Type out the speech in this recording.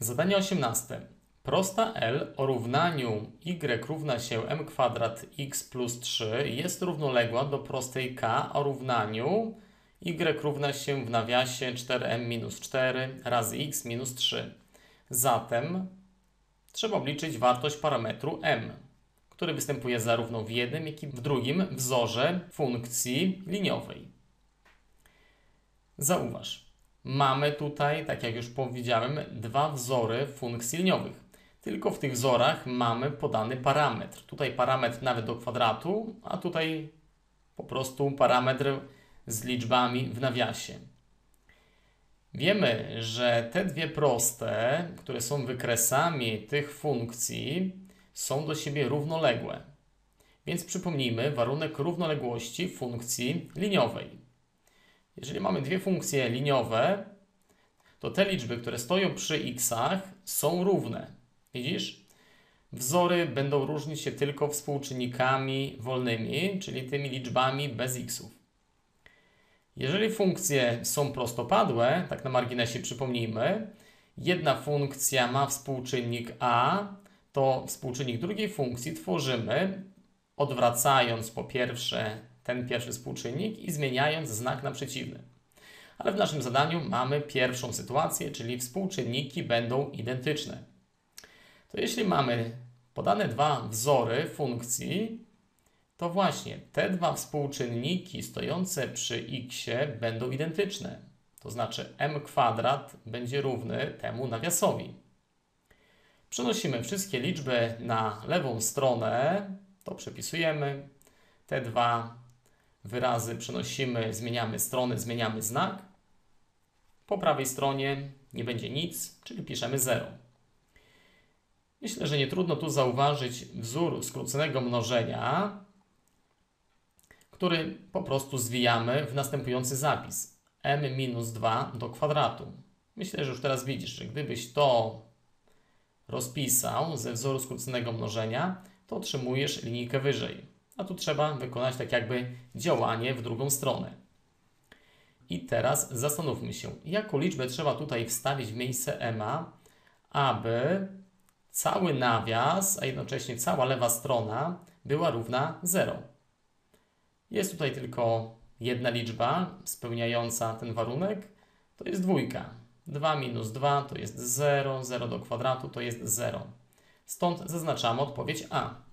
Zadanie 18. Prosta L o równaniu y równa się m kwadrat x plus 3 jest równoległa do prostej k o równaniu y równa się w nawiasie 4m minus 4 razy x minus 3. Zatem trzeba obliczyć wartość parametru m, który występuje zarówno w jednym, jak i w drugim wzorze funkcji liniowej. Zauważ, mamy tutaj, tak jak już powiedziałem, dwa wzory funkcji liniowych. Tylko w tych wzorach mamy podany parametr. Tutaj parametr nawet do kwadratu, a tutaj po prostu parametr z liczbami w nawiasie. Wiemy, że te dwie proste, które są wykresami tych funkcji, są do siebie równoległe. Więc przypomnijmy warunek równoległości funkcji liniowej. Jeżeli mamy dwie funkcje liniowe, to te liczby, które stoją przy x'ach, są równe. Widzisz? Wzory będą różnić się tylko współczynnikami wolnymi, czyli tymi liczbami bez x'ów. Jeżeli funkcje są prostopadłe, tak na marginesie przypomnijmy, jedna funkcja ma współczynnik a, to współczynnik drugiej funkcji tworzymy odwracając po pierwsze ten pierwszy współczynnik i zmieniając znak na przeciwny. Ale w naszym zadaniu mamy pierwszą sytuację, czyli współczynniki będą identyczne. To jeśli mamy podane dwa wzory funkcji, to właśnie te dwa współczynniki stojące przy x będą identyczne. To znaczy m kwadrat będzie równy temu nawiasowi. Przenosimy wszystkie liczby na lewą stronę, to przepisujemy. Te dwa wyrazy przenosimy, zmieniamy strony, zmieniamy znak. Po prawej stronie nie będzie nic, czyli piszemy 0. Myślę, że nie trudno tu zauważyć wzór skróconego mnożenia, który po prostu zwijamy w następujący zapis. m minus 2 do kwadratu. Myślę, że już teraz widzisz, że gdybyś to rozpisał ze wzoru skróconego mnożenia, to otrzymujesz linijkę wyżej. A tu trzeba wykonać tak jakby działanie w drugą stronę. I teraz zastanówmy się, jaką liczbę trzeba tutaj wstawić w miejsce EMA, aby cały nawias, a jednocześnie cała lewa strona była równa 0. Jest tutaj tylko jedna liczba spełniająca ten warunek, to jest dwójka. 2 minus 2 to jest 0, 0 do kwadratu to jest 0. Stąd zaznaczamy odpowiedź A.